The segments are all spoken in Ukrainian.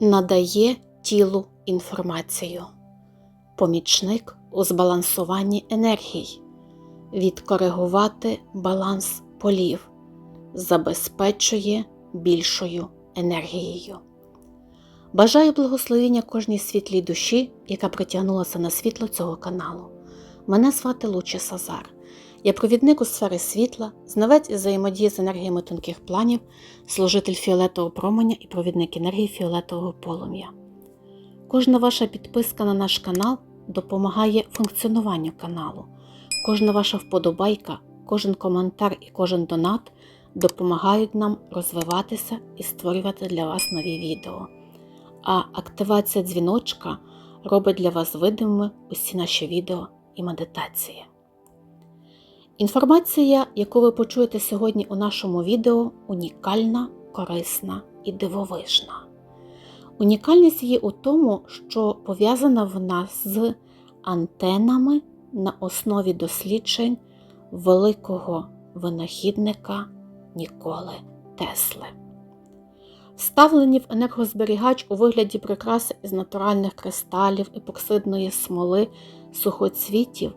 надає тілу інформацію, помічник у збалансуванні енергій, відкоригувати баланс полів, забезпечує більшою енергією. Бажаю благословення кожній світлій душі, яка притягнулася на світло цього каналу. Мене звати Лучі Сазар. Я провідник у сфери світла, знавець із взаємодії з енергіями тонких планів, служитель фіолетового променя і провідник енергії фіолетового полум'я. Кожна ваша підписка на наш канал допомагає функціонуванню каналу. Кожна ваша вподобайка, кожен коментар і кожен донат допомагають нам розвиватися і створювати для вас нові відео. А активація дзвіночка робить для вас видимими усі наші відео і медитації. Інформація, яку ви почуєте сьогодні у нашому відео, унікальна, корисна і дивовижна. Унікальність її у тому, що пов'язана вона з антенами на основі досліджень великого винахідника Ніколи Тесли. Вставлені в енергозберігач у вигляді прикраси із натуральних кристалів, епоксидної смоли, сухоцвітів,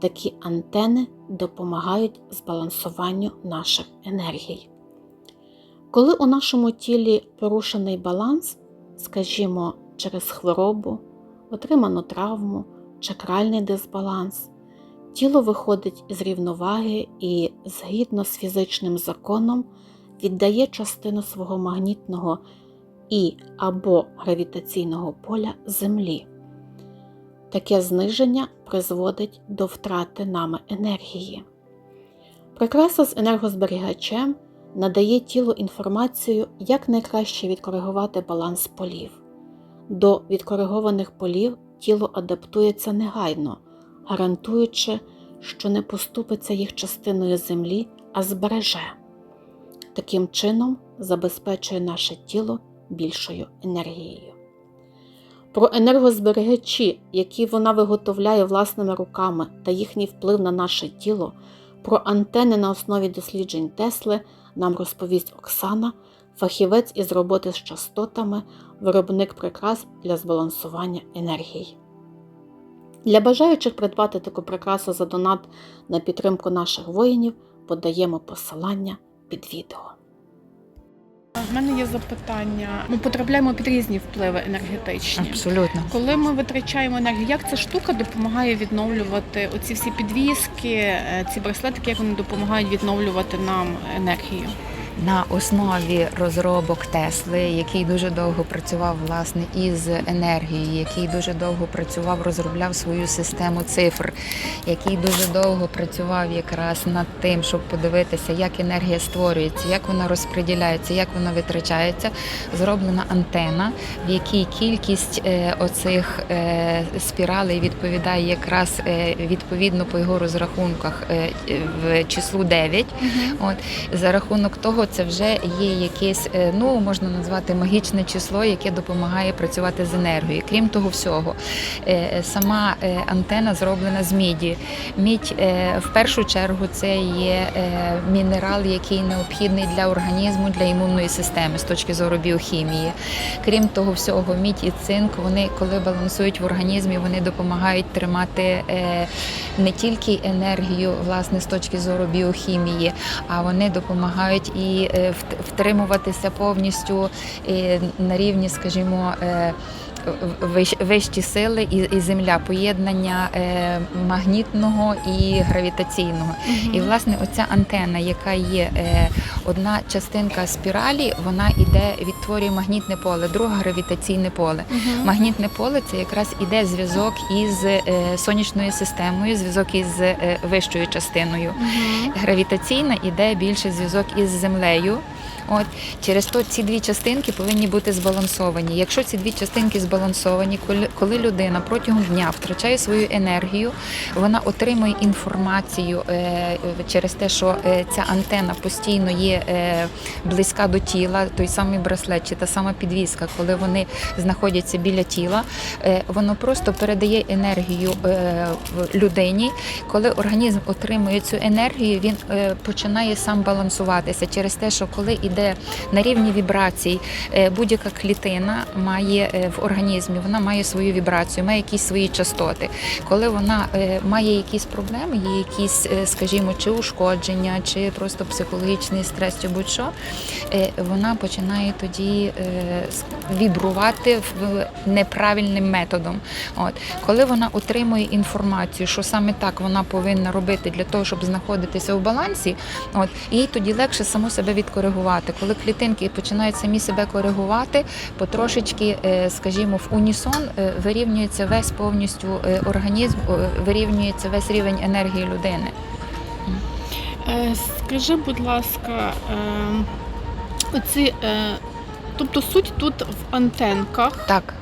такі антени допомагають збалансуванню наших енергій. Коли у нашому тілі порушений баланс, скажімо, через хворобу, отриману травму, чакральний дисбаланс, тіло виходить з рівноваги і, згідно з фізичним законом, віддає частину свого магнітного і або гравітаційного поля Землі. Таке зниження призводить до втрати нами енергії. Прикраса з енергозберігачем надає тілу інформацію, як найкраще відкоригувати баланс полів. До відкоригованих полів тіло адаптується негайно, гарантуючи, що не поступиться їх частиною землі, а збереже. Таким чином забезпечує наше тіло більшою енергією. Про енергозберігачі, які вона виготовляє власними руками та їхній вплив на наше тіло, про антени на основі досліджень Тесли нам розповість Оксана, фахівець із роботи з частотами, виробник прикрас для збалансування енергії. Для бажаючих придбати таку прикрасу за донат на підтримку наших воїнів подаємо посилання під відео. В мене є запитання. Ми потрапляємо під різні впливи енергетичні. Абсолютно. Коли ми витрачаємо енергію, як ця штука допомагає відновлювати оці всі підвіски, е, ці браслетики, як вони допомагають відновлювати нам енергію? На основі розробок Тесли, який дуже довго працював власне із енергією, який дуже довго працював, розробляв свою систему цифр, який дуже довго працював якраз над тим, щоб подивитися, як енергія створюється, як вона розподіляється, як вона витрачається. Зроблена антена, в якій кількість е, оцих е, спіралей відповідає якраз е, відповідно по його розрахунках в числу 9. От за рахунок того, це вже є якесь, е, ну можна назвати магічне число, яке допомагає працювати з енергією. Крім того всього, е, сама е, антена зроблена з міді. Мідь в першу чергу це є мінерал, який необхідний для організму, для імунної системи з точки зору біохімії. Крім того всього, мідь і цинк, вони коли балансують в організмі, вони допомагають тримати не тільки енергію, власне, з точки зору біохімії, а вони допомагають і е, вт- втримуватися повністю е, на рівні, скажімо. Вищі сили і, і земля, поєднання е, магнітного і гравітаційного. І власне оця антена, яка є е, одна частинка спіралі, вона іде, відтворює магнітне поле, друга гравітаційне поле. Магнітне поле це якраз іде зв'язок із е, сонячною системою, зв'язок із е, вищою частиною. Гравітаційна іде більше зв'язок із землею. От через то ці дві частинки повинні бути збалансовані. Якщо ці дві частинки збалансовані, коли, людина протягом дня втрачає свою енергію, вона отримує інформацію е, через те, що е, ця антена постійно є е, близька до тіла, той самий браслет чи та сама підвіска, коли вони знаходяться біля тіла, воно просто передає енергію людині. Коли організм отримує цю енергію, він починає сам балансуватися через те, що коли коли йде на рівні вібрацій, е, будь-яка клітина має е, в організмі, вона має свою вібрацію, має якісь свої частоти. Коли вона е, має якісь проблеми, є якісь, скажімо, чи ушкодження, чи просто психологічний стрес, чи будь-що, вона починає тоді вібрувати в неправильним методом. От коли вона отримує інформацію, що саме так вона повинна робити для того, щоб знаходитися в балансі, от їй тоді легше саму себе відкоригувати. Коли клітинки починають самі себе коригувати, потрошечки, е, скажімо, в унісон е, вирівнюється весь повністю е, організм, вирівнюється весь рівень енергії людини. Скажи, будь ласка, оці, тобто суть тут в антенках, Так.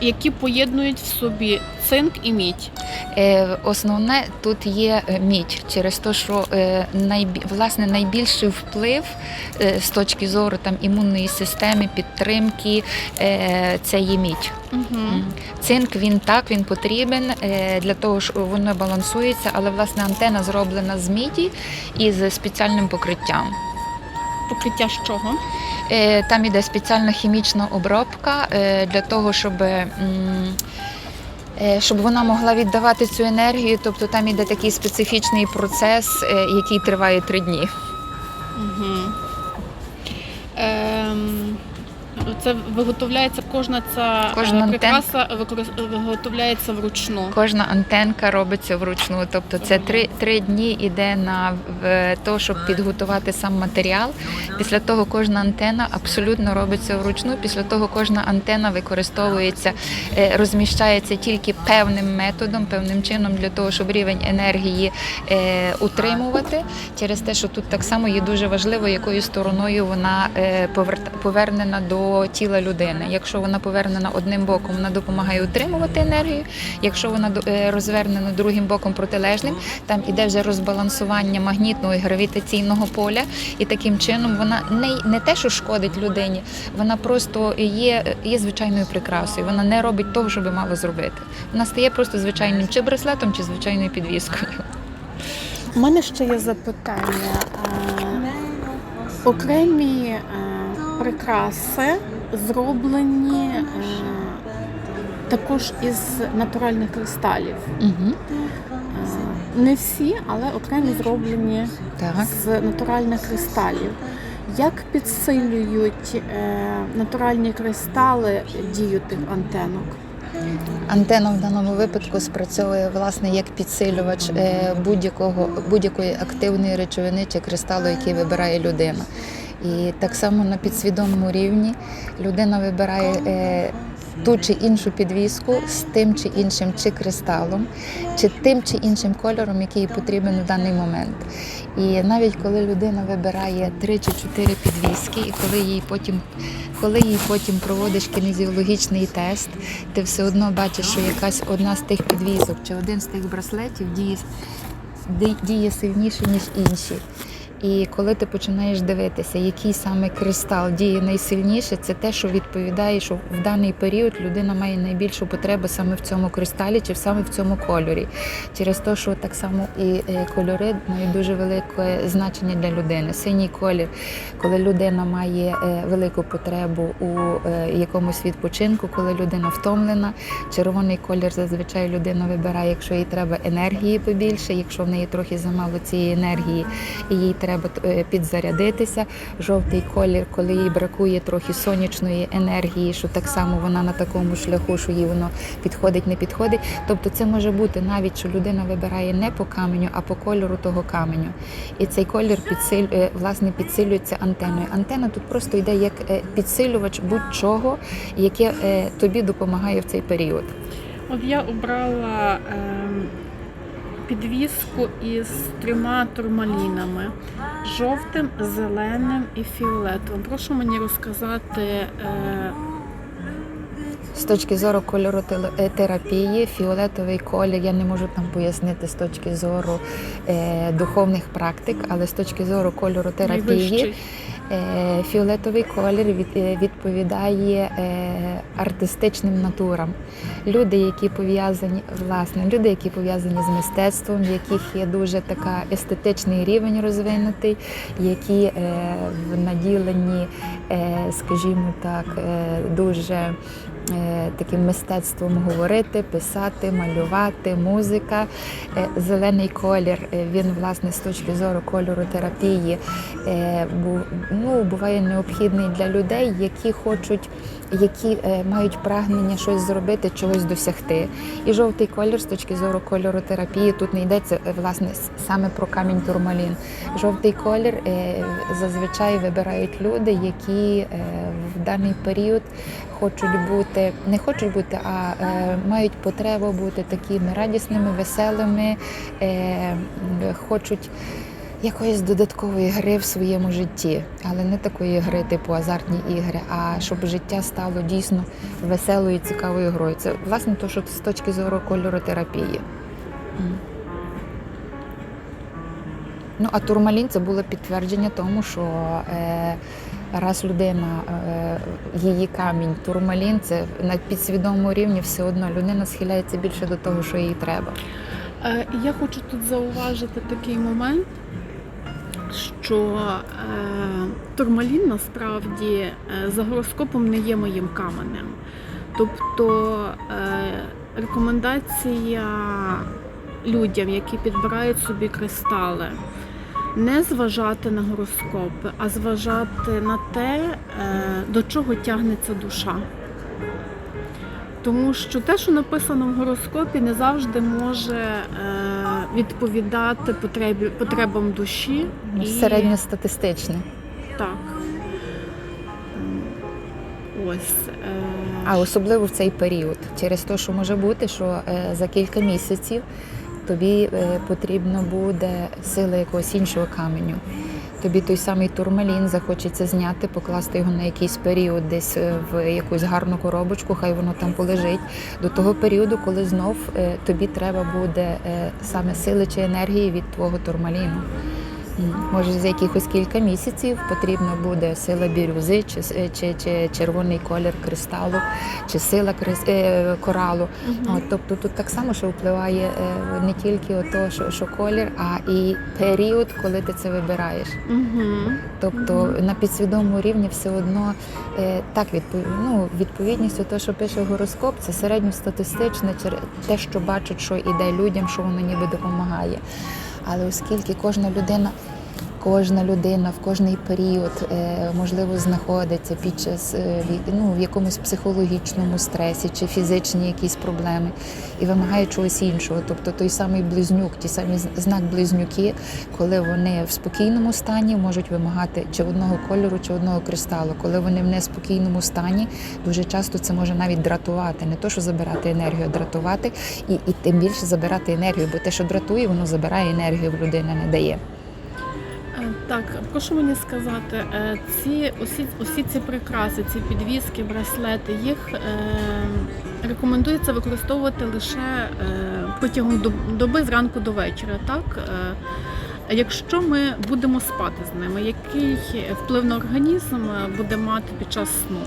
Які поєднують в собі цинк і мідь. Е, Основне тут є е, мідь через те, що е, власне найбільший вплив з точки зору там імунної системи, підтримки це є мідь. Угу. Цинк він так він потрібен для того, що воно балансується, але власне антена зроблена з міді і з спеціальним покриттям. Покриття з чого? Е, Там іде спеціальна хімічна обробка е, для того, щоб. е, Щоб вона могла віддавати цю енергію, тобто там іде такий специфічний процес, який триває три дні. Угу. Ем, це виготовляється кожна ця Кожна е, прикраса використ- виготовляється вручну. Кожна антенка робиться вручну. Тобто це три, три дні йде на в те, щоб підготувати сам матеріал. Після того кожна антена абсолютно робиться вручну. Після того кожна антена використовується, е, розміщається тільки певним методом, певним чином для того, щоб рівень енергії е, утримувати. Через те, що тут так само є дуже важливо, якою стороною вона е, поверт- повернена до тіла людини. Якщо вона повернена одним боком, вона допомагає утримувати енергію. Якщо вона е, розвернена другим боком протилежним, там іде вже розбалансування магнітного і гравітаційного поля, і таким чином вона не, не те, що шкодить людині, вона просто є, є звичайною прикрасою. Вона не робить того, що би мала зробити. Вона стає просто звичайним чи браслетом, чи звичайною підвіскою. У мене ще є запитання. Е, Окремі е, прикраси зроблені е, також із натуральних кристалів. Угу. Е, Не всі, але окремі зроблені Так. з натуральних кристалів. Як підсилюють е, натуральні кристали дію тих антенок? Антена в даному випадку спрацьовує власне як підсилювач е, будь-якого будь-якої активної речовини чи кристалу, який вибирає людина. І так само на підсвідомому рівні людина вибирає е, ту чи іншу підвіску з тим чи іншим чи кристалом, чи тим чи іншим кольором, який їй потрібен у даний момент. І навіть коли людина вибирає три чи чотири підвіски, і коли їй потім, коли їй потім проводиш кінезіологічний тест, ти все одно бачиш, що якась одна з тих підвісок чи один з тих браслетів діє, діє сильніше, ніж інші. І коли ти починаєш дивитися, який саме кристал діє найсильніше, це те, що відповідає, що в даний період людина має найбільшу потребу саме в цьому кристалі чи саме в цьому кольорі. Через те, що так само і е, кольори мають дуже велике значення для людини. Синій колір, коли людина має е, велику потребу у е, якомусь відпочинку, коли людина втомлена. Червоний колір зазвичай людина вибирає, якщо їй треба енергії побільше, якщо в неї трохи замало цієї енергії, і їй треба е, підзарядитися. Жовтий колір, коли їй бракує трохи сонячної енергії, що так само вона на такому шляху, що їй воно підходить, не підходить. Тобто це може бути навіть, що людина вибирає не по каменю, а по кольору того каменю. І цей колір підсиль, е, власне підсилюється антеною. Антена тут просто йде як е, підсилювач будь-чого, яке е, тобі допомагає в цей період. От я обрала ем, підвіску із трьома турмалінами: жовтим, зеленим і фіолетовим. Прошу мені розказати. Е, З точки зору кольоротерапії, фіолетовий колір я не можу там пояснити з точки зору е, духовних практик, але з точки зору кольоротерапії найвищий. Е, Фіолетовий колір е, відповідає е, артистичним натурам. Люди, які пов'язані, власне, люди, які пов'язані з мистецтвом, в яких є дуже така естетичний рівень розвинутий, які наділені, скажімо так, дуже таким мистецтвом говорити, писати, малювати, музика. Е, Зелений колір, е, він власне з точки зору кольору терапії е, ну, буває необхідний для людей, які хочуть, які е, мають прагнення щось зробити, чогось досягти. І жовтий колір з точки зору кольору терапії тут не йдеться е, власне саме про камінь турмалін. Жовтий колір е, зазвичай вибирають люди, які е, в даний період хочуть бути, не хочуть бути, а е, мають потребу бути такими радісними, веселими, е, хочуть якоїсь додаткової гри в своєму житті, але не такої гри, типу азартні ігри, а щоб життя стало дійсно веселою, цікавою грою. Це власне то, що з точки зору кольору терапії. М. Ну, а турмалін це було підтвердження тому, що е, раз людина, е, її камінь, турмалін, це на підсвідомому рівні все одно людина схиляється більше до того, що їй треба. Е, Я хочу тут зауважити такий момент, що е, турмалін насправді за гороскопом не є моїм каменем. Тобто рекомендація людям, які підбирають собі кристали, не зважати на гороскопи, а зважати на те, е, до чого тягнеться душа. Тому що те, що написано в гороскопі, не завжди може е, відповідати потребі, потребам душі. Середньостатистичне. Так. Ось. Е... А особливо в цей період, через те, що може бути, що за кілька місяців тобі е, потрібно буде сила якогось іншого каменю. Тобі той самий турмалін захочеться зняти, покласти його на якийсь період, десь е, в якусь гарну коробочку, хай воно там полежить. До того періоду, коли знов е, тобі треба буде саме сили чи енергії від твого турмаліну. Може, за якихось кілька місяців потрібна буде сила бірюзи, чи, чи, чи червоний колір кристалу, чи сила крис, е, коралу. От, тобто тут так само, що впливає е, не тільки ото, що, що колір, а і період, коли ти це вибираєш. Тобто на підсвідомому рівні все одно е, так відпов... ну, відповідність у те, що пише гороскоп, це середньостатистичне, те, що бачить, що іде людям, що воно ніби допомагає. Але оскільки кожна людина. Кожна людина в кожний період е, можливо знаходиться під час е, ну, в якомусь психологічному стресі чи фізичні якісь проблеми і вимагає чогось іншого. Тобто той самий близнюк, ті самі знак близнюки, коли вони в спокійному стані можуть вимагати чи одного кольору, чи одного кристалу. Коли вони в неспокійному стані, дуже часто це може навіть дратувати, не то, що забирати енергію, а дратувати, і, і тим більше забирати енергію, бо те, що дратує, воно забирає енергію в людини, не дає. Так, прошу мені сказати, е, ці усі, усі ці прикраси, ці підвіски, браслети, їх е, рекомендується використовувати лише е, протягом доби зранку до вечора. Так? Е, якщо ми будемо спати з ними, який вплив на організм е, буде мати під час сну?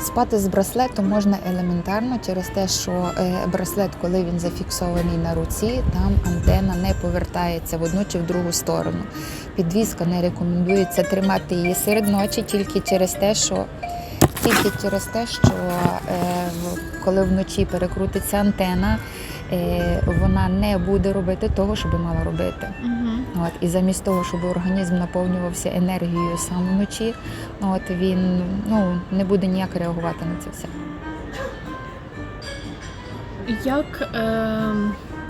Спати з браслетом можна елементарно через те, що е, браслет, коли він зафіксований на руці, там антена не повертається в одну чи в другу сторону. Підвіска не рекомендується тримати її серед ночі тільки через те, що тільки через те, що е, коли вночі перекрутиться антена, е, вона не буде робити того, що мала робити. От, і замість того, щоб організм наповнювався енергією саме вночі, от він ну, не буде ніяк реагувати на це все. Як е,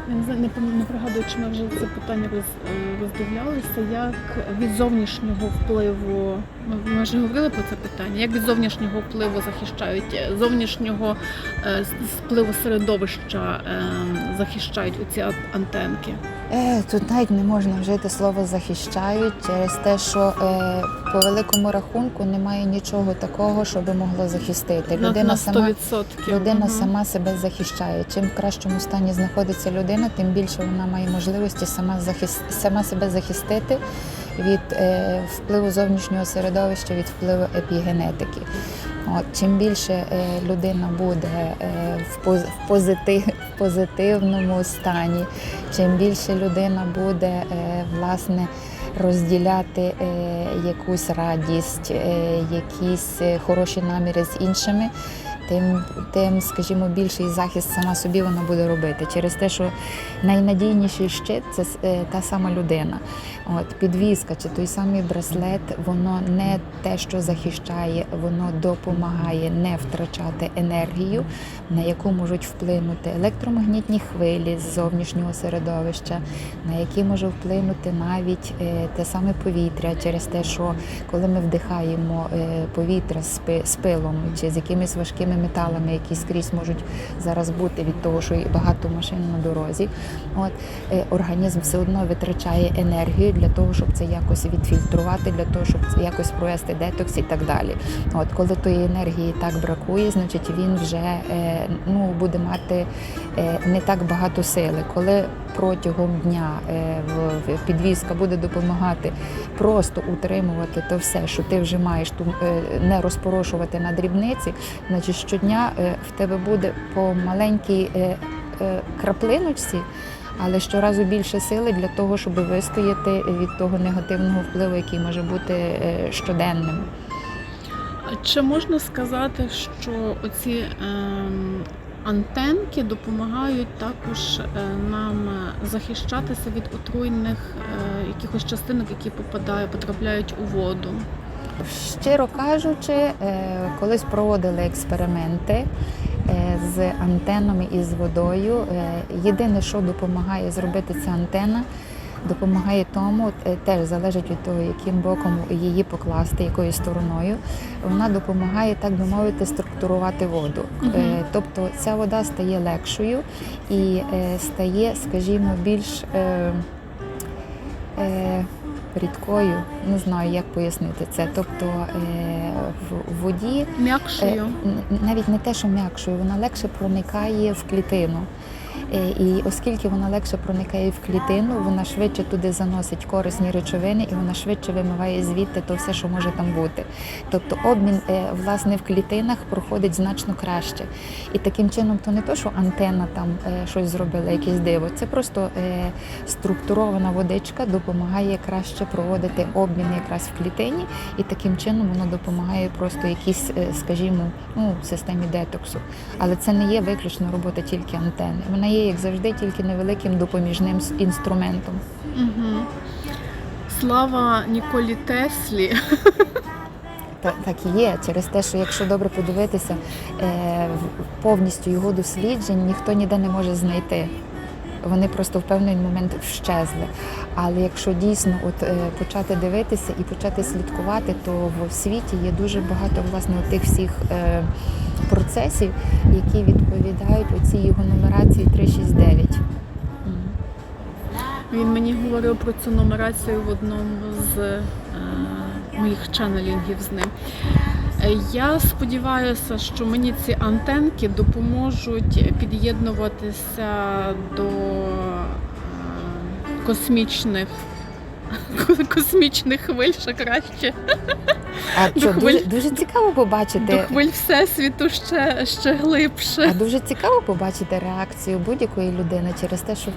я не знаю, не не пригадую, чи ми вже це питання роз, е, роздивлялися, як від зовнішнього впливу, ми, ми вже говорили про це питання, як від зовнішнього впливу захищають е, зовнішнього е, впливу середовища е, захищають оці ан- антенки. Е, тут навіть не можна вжити слово захищають через те, що е, по великому рахунку немає нічого такого, що би могло захистити. Людина на сама 100%. Людина Мгм. сама себе захищає. Чим в кращому стані знаходиться людина, тим більше вона має можливості сама захис... сама себе захистити від е, впливу зовнішнього середовища, від впливу епігенетики. От, чим більше е, людина буде е, в, поз- в, позитив, позитивному стані, чим більше людина буде е, власне розділяти е, якусь радість, е, якісь хороші наміри з іншими, тим, тим, скажімо, більший захист сама собі вона буде робити. Через те, що найнадійніший щит це та сама людина. От підвізка чи той самий браслет, воно не те, що захищає, воно допомагає не втрачати енергію, на яку можуть вплинути електромагнітні хвилі з зовнішнього середовища, на які може вплинути навіть е, те саме повітря, через те, що коли ми вдихаємо е, повітря з з пилом чи з якимись важкими металами, які скрізь можуть зараз бути від того, що багато машин на дорозі, от е, організм все одно витрачає енергію для того, щоб це якось відфільтрувати, для того, щоб це якось провести детокс і так далі. От коли тої енергії так бракує, значить він вже е, ну буде мати е, не так багато сили. Коли протягом дня е, в- підвізка буде допомагати просто утримувати то все, що ти вже маєш ту не розпорошувати на дрібниці, значить щодня в тебе буде по маленькій краплиночці. Але щоразу більше сили для того, щоб вистояти від того негативного впливу, який може бути е, щоденним. Чи можна сказати, що оці ем, антенки допомагають також е, нам захищатися від отруйних е, якихось частинок, які попадають, потрапляють у воду? Щиро кажучи, колись проводили експерименти з антенами і з водою. Е, Єдине, що допомагає зробити ця антена, допомагає тому, е, теж залежить від того, яким боком її покласти, якою стороною. Вона допомагає, так би мовити, структурувати воду. Е, Тобто ця вода стає легшою і е, стає, скажімо, більш е, е, рідкою. Не знаю, як пояснити це. Тобто е, в- воді Е, М'якшою. навіть не те, що м'якшою, вона легше проникає в клітину. Е, І оскільки вона легше проникає в клітину, вона швидше туди заносить корисні речовини і вона швидше вимиває звідти то все, що може там бути. Тобто обмін е, власне в клітинах проходить значно краще. І таким чином, то не то, що антенна там е, щось зробила, якесь диво. Це просто структурована водичка допомагає краще проводити обмін якраз в клітині, і таким чином воно допомагає просто якійсь, е, скажімо, ну, системі детоксу. Але це не є виключно робота тільки антени. Вона є, як завжди, тільки невеликим допоміжним інструментом. Угу. Слава Ніколі Теслі. Та, так і є. Через те, що якщо добре подивитися, е, повністю його досліджень ніхто ніде не може знайти. Вони просто в певний момент вщезли. Але якщо дійсно от е, почати дивитися і почати слідкувати, то в світі є дуже багато власне тих всіх е, процесів, які відповідають оцій його нумерації 369. Він мені говорив про цю нумерацію в одному з е, моїх ченелінгів з ним. Е, Я сподіваюся, що мені ці антенки допоможуть під'єднуватися до е, космічних космічних хвиль ще краще. А До що хвиль- дуже, дуже цікаво побачити. До хвиль всесвіту ще, ще глибше. А дуже цікаво побачити реакцію будь-якої людини через те, що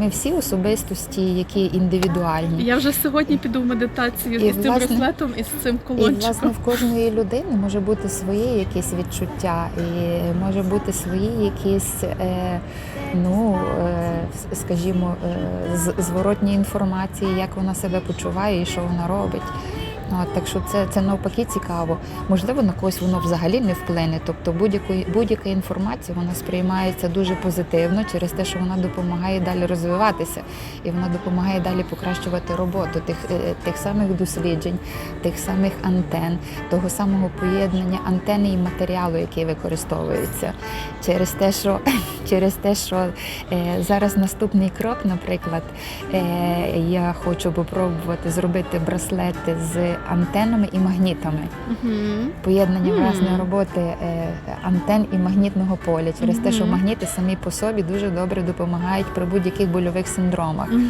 ми всі особистості, які індивідуальні. Я вже сьогодні піду в медитацію І, із цим власне, браслетом і з цим І власне в кожної людини може бути своє якесь відчуття, і може бути свої якісь, е, ну е, скажімо, зворотній з- зворотні інформації, як вона себе почуває і що вона робить. От, так що це, це навпаки цікаво. Можливо, на когось воно взагалі не вплине. Тобто будь-яка інформація вона сприймається дуже позитивно через те, що вона допомагає далі розвиватися, і вона допомагає далі покращувати роботу тих, е, тих самих досліджень, тих самих антен, того самого поєднання антени і матеріалу, який використовується. Через те, що через те, що е, зараз наступний крок, наприклад, е, я хочу попробувати зробити браслети з антенами і магнітами. Угу. Поєднання власне роботи е, антен і магнітного поля через те, що магніти самі по собі дуже добре допомагають при будь-яких больових синдромах. Угу.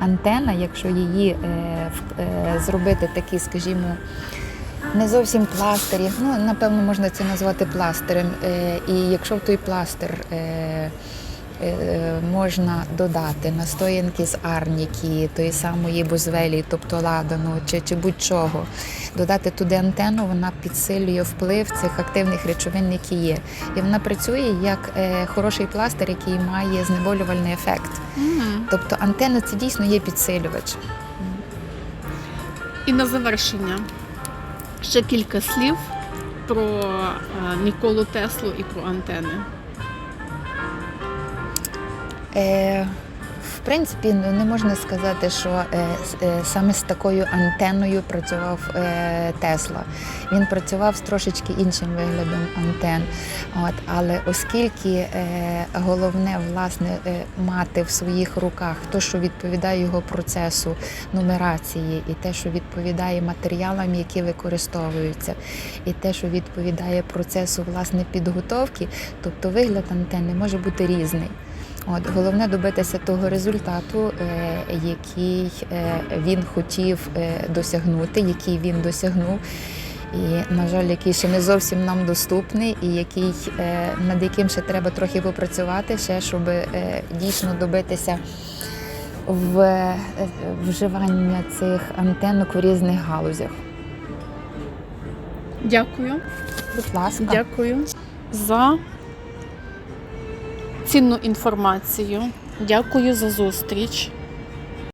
Антена, якщо її е, е, зробити такі, скажімо, не зовсім пластирі, ну напевно можна це назвати пластирем. І якщо в той пластир можна додати настоянки з арніки, тої самої бозвелії, тобто ладану чи, чи будь-чого, додати туди антенну, вона підсилює вплив цих активних речовин, які є. І вона працює як е, хороший пластир, який має знеболювальний ефект. Тобто антенна це дійсно є підсилювач. І на завершення ще кілька слів про е, Ніколу Теслу і про антени. Е, в принципі, ну, не можна сказати, що е, е, саме з такою антенною працював е, Тесла. Він працював з трошечки іншим виглядом антен. От, але оскільки е, головне власне е, мати в своїх руках те, що відповідає його процесу нумерації, і те, що відповідає матеріалам, які використовуються, і те, що відповідає процесу власне підготовки, тобто вигляд антени може бути різний. От головне добитися того результату, е, який е, він хотів е, досягнути, який він досягнув. І, на жаль, який ще не зовсім нам доступний, і який е, над яким ще треба трохи попрацювати, ще щоб е, дійсно добитися в е, вживання цих антенок в різних галузях. Дякую. Будь ласка. Дякую за цінну інформацію. Дякую за зустріч.